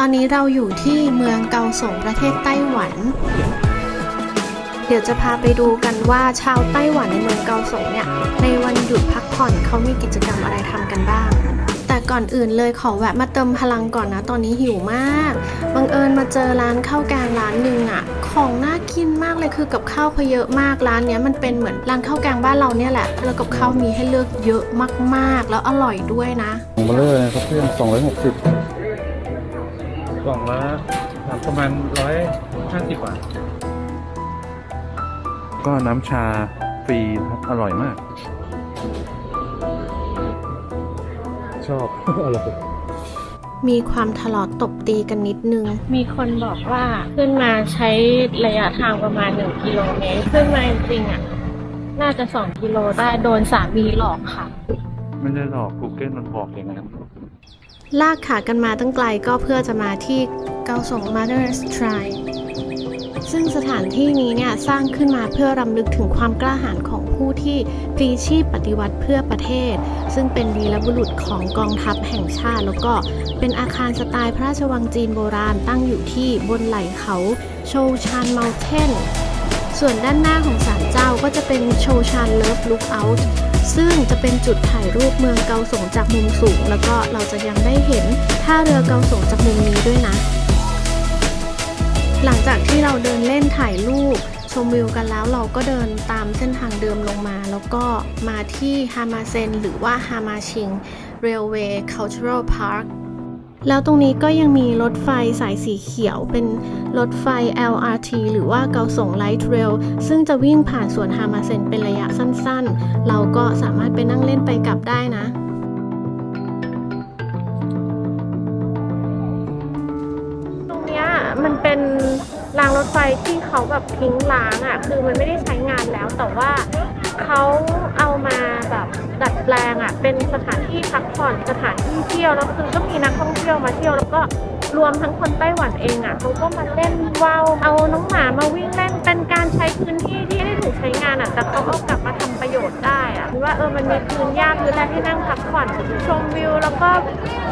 ตอนนี้เราอยู่ที่เมืองเกาสงประเทศไต้หวัน เดี๋ยวจะพาไปดูกันว่าชาวไต้หวันในเมืองเกาสงเนี่ย ในวันหยุดพักผ่อนเขามีกิจกรรมอะไรทำกันบ้าง แต่ก่อนอื่นเลยขอแวะมาเติมพลังก่อนนะ ตอนนี้หิวมาก บังเอิญมาเจอร้านข้าวแกงร้านหนึ่งอะของน่ากินมากเลยคือกับข้าวเขาเยอะมากร้านเนี้ยมันเป็นเหมือนร้านข้าวแกงบ้านเราเนี่ยแหละแล้วกับข้าวมีให้เลือกเยอะมากๆ แล้วอร่อยด้วยนะของเบลเลอร์นะครับเพื่อนสองร้อยห กสิบกล่องละประมาณร้อยห้าสิบบาท ก็น้ำชาฟรีนะครับอร่อยมาก ชอบ อร่อยมีความทะเลาะตบตีกันนิดนึง มีคนบอกว่าขึ้นมาใช้ระยะทางประมาณ 1 กิโลเมตรขึ้นมาจริงๆอะ น่าจะ 2 กิโลได้โดนสามีหลอกค่ะ ไม่ได้หรอก Google มันบอกอย่างนั้น ลากขากันมาตั้งไกลก็เพื่อจะมาที่เกาสง Mother's Shrine ซึ่งสถานที่นี้เนี่ยสร้างขึ้นมาเพื่อรำลึกถึงความกล้าหาญของผู้ที่พลีชีพปฏิวัติเพื่อประเทศ ซึ่งเป็นวีรบุรุษของกองทัพแห่งชาติ แล้วก็เป็นอาคารสไตล์พระราชวังจีนโบราณตั้งอยู่ที่บนไหล่เขาโชชานเมลเทนส่วนด้านหน้าของศาลเจ้าก็จะเป็นโชชานเลิฟลุกเอาท์ ซึ่งจะเป็นจุดถ่ายรูปเมืองเกาสงจากมุมสูง แล้วก็เราจะยังได้เห็นท่าเรือเกาสงจากมุมนี้ด้วยนะ หลังจากที่เราเดินเล่นถ่ายรูปชมวิวกันแล้วเราก็เดินตามเส้นทางเดิมลงมา แล้วก็มาที่ฮามาเซนหรือว่าฮามาชิง Railway Cultural Park แล้วตรงนี้ก็ยังมีรถไฟสายสีเขียว เป็นรถไฟ LRT หรือว่าเกาสง Light Rail ซึ่งจะวิ่งผ่านสวนฮามาเซนเป็นระยะสั้นๆ เราก็สามารถไปนั่งเล่นไปกลับได้นะตรงนี้มันเป็นรางรถไฟที่เขาแบบทิ้งร้างอะ คือมันไม่ได้ใช้งานแล้วแต่ว่า เขาเอามาแบบดัดแปลงอะเป็นสถานที่พักผ่อนสถานที่เที่ยวแล้วคือก็มีนักท่องเที่ยวมาเที่ยวแล้วก็รวมทั้งคนไต้หวันเองอะเขาก็มาเล่นว่าวเอาน้องหมามาวิ่งเล่นเป็นการใช้พื้นที่ที่ไม่ได้ถูกใช้งานอะแต่เขาเอากลับมาทำประโยชน์ได้อะคือว่าเออมันมีพื้นหญ้าพื้นอะไรที่นั่งพักผ่อนชมวิว แล้วก็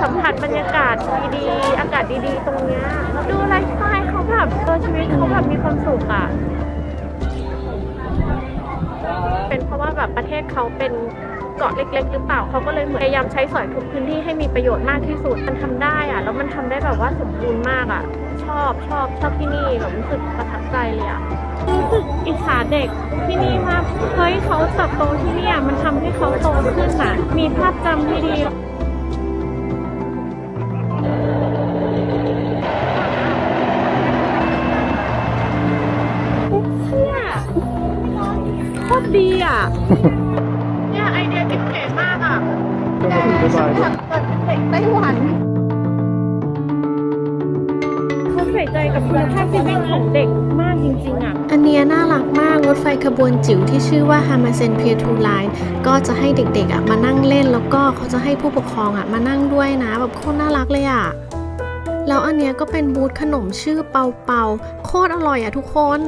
สัมผัสบรรยากาศดีๆอากาศดีๆ ตรงเนี้ยดูไลฟ์สไตล์เขาแบบเออชีวิตเขาแบบมีความสุขอะ แบบประเทศเขาเป็นเกาะเล็ก ๆ หรือเปล่าเขาก็เลยพยายามใช้สอยทุกพื้นที่ให้มีประโยชน์มากที่สุดมันทำได้อะแล้วมันทำได้แบบว่าสมบูรณ์มากอะ ชอบชอบชอบที่นี่แบบรู้สึกประทับใจเลยอะรู้สึกอิจฉาเด็กที่นี่มากเฮ้ยเขาเติบโตที่นี่อะมันทำให้เขาโตขึ้นอะมีภาพจำที่ดี ดีอะ เนี่ยไอเดียเก๋ๆมากอะแต่ฉันอยากเปิดเด็กไต้หวันเขาใส่ใจกับคุณภาพชีวิตของเด็กมากจริงๆอะ อันเนี้ยน่ารักมากรถไฟขบวนจิ๋วที่ชื่อว่า h a m a s e n p i e r to Line ก็จะให้เด็กๆอะมานั่งเล่นแล้วก็เขาจะให้ผู้ปกครองอะมานั่งด้วยนะแบบโคตรน่ารักเลยอะ แล้วอันเนี้ยก็เป็นบูธขนมชื่อเปาเปาโคตรอร่อยอะทุกคน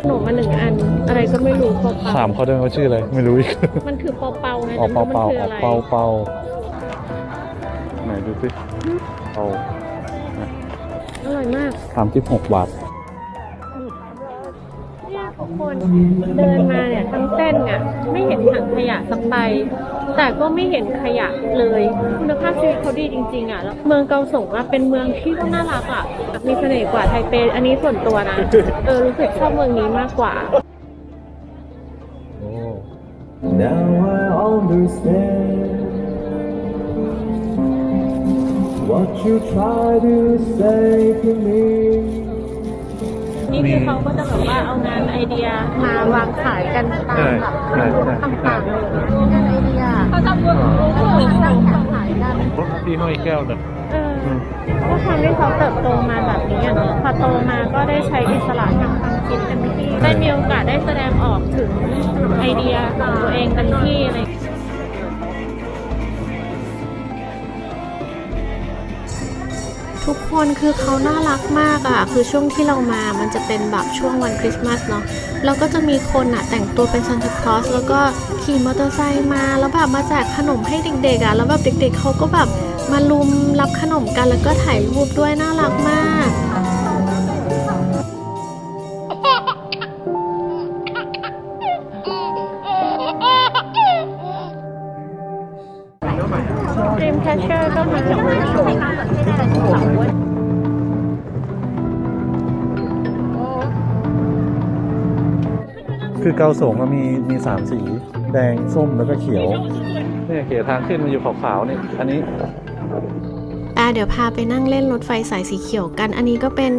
ขนมมาหนึ่งอัน อะไรก็ไม่รู้เปาเปาถามเขาด้วยว่าชื่ออะไร ไม่รู้อีก มันคือเปาเปาไงออกแต่เปาไม่รู้เปามันคืออะไรออกเปาเปาไหนดูสิเอาอร่อยมาก สามสิบหกบาท เนี่ยทุกคนเดินมาเนี่ยทั้งเส้นเนี่ยไม่เห็นถังขยะสักใบ แต่ก็ไม่เห็นขยะเลยคุณภาพชีวิตเขาดีจริง ๆอะแล้วเมืองเกาสงอะเป็นเมืองที่น่ารักอะมีเสน่ห์กว่าไทเปอันนี้ส่วนตัวนะเออรู้สึกชอบเมืองนี้มากกว่าโอ้ Now I understand what you try to say to me. นี่คือเขาก็จะแบบว่าเอางานไอเดียมาวางขายกันตามแบบใช่ใช่ต่างๆเลย งานไอเดียเขาทำบนสร้างแข่งขายกันรถที่ห้อยแก้วเนี่ยเออก็ความที่เขาเติบโตมาแบบนี้อะเนอะพอโตมาก็ได้ใช้อิสระทางความคิดเต็มที่ได้มีโอกาสได้แสดงออกถึงไอเดียของตัวเองเต็มที่อะไรอย่างเงี้ย ทุกคนคือเขาน่ารักมากอะ่ะ คือช่วงที่เรามามันจะเป็นแบบช่วงวันคริสต์มาสเนาะแล้วก็จะมีคนอะ่ะแต่งตัวเป็นซานตาคลอสแล้วก็ขี่มอเตอร์ไซค์มา แล้วแบบมาแจกขนมให้เด็กๆอะ่ะ แล้วแบบเด็กๆเขาก็แบบมาลุมรับขนมกันแล้วก็ถ่ายรูปด้วยน่ารักมาก คือเกาสงอะมีมีสามสี แดงส้มแล้วก็เขียว เนี่ยเขียวทางขึ้นมันอยู่ขาวๆเนี่ยอันนี้อ่าเดี๋ยวพาไปนั่งเล่นรถไฟสายสีเขียวกัน อันนี้ก็เป็น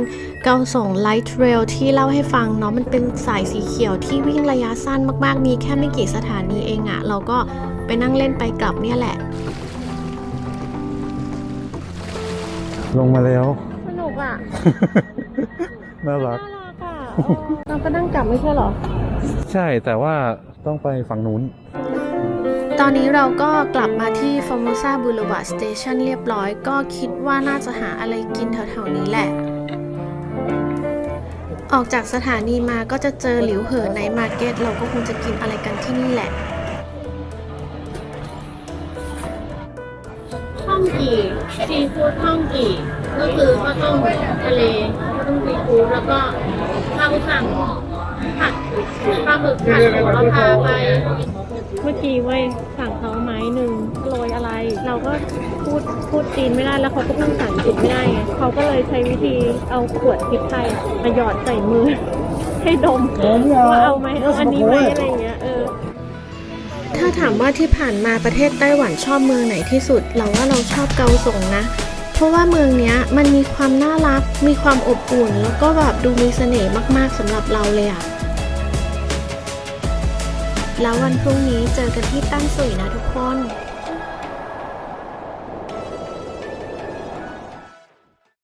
เกาส่งไลท์เรลที่เล่าให้ฟังเนาะ มันเป็นสายสีเขียวที่วิ่งระยะสั้นมาก ๆ มีแค่ไม่กี่สถานีเองอะเราก็ไปนั่งเล่นไปกลับเนี่ยแหละ ลงมาแล้ว สนุกอะน่ารัก น่ารักอะเราก็นั่งกลับไม่ใช่หรอ ใช่แต่ว่าต้องไปฝั่งนู้น ตอนนี้เราก็กลับมาที่ Formosa Boulevard Station เรียบร้อย ก็คิดว่าน่าจะหาอะไรกินแถวๆนี้แหละ ออกจากสถานีมาก็จะเจอหลิวเหอในมาร์เก็ต เราก็คงจะกินอะไรกันที่นี่แหละ ท่องกี่ซีฟู้ดท่องกี่ก็คือข้าวต้มทะเลข้าวต้มซีฟู้ดแล้วก็ข้าวสั่ง ผัดปลาหมึกผัดโหระพาไป เมื่อกี้เว้ยสั่งเขาไม้หนึ่งโรยอะไร เราก็พูดพูดจีนไม่ได้แล้วเขาก็พูดภาษาอังกฤษไม่ได้ไงเขาก็เลยใช้วิธีเอาขวดพริกไทยมาหยอดใส่มือ ให้ดมว่าเอาไหมเอาอันนี้ไหมอะไรอย่างเงี้ยเออ ถ้าถามว่าที่ผ่านมาประเทศไต้หวันชอบเมืองไหนที่สุด เราว่าเราชอบเกาสงนะ เพราะว่าเมืองเนี้ยมันมีความน่ารัก มีความอบอุ่น แล้วก็แบบดูมีเสน่ห์มากๆสำหรับเราเลยอะ แล้ววันพรุ่งนี้เจอกันที่ตั้งสุยนะทุกคน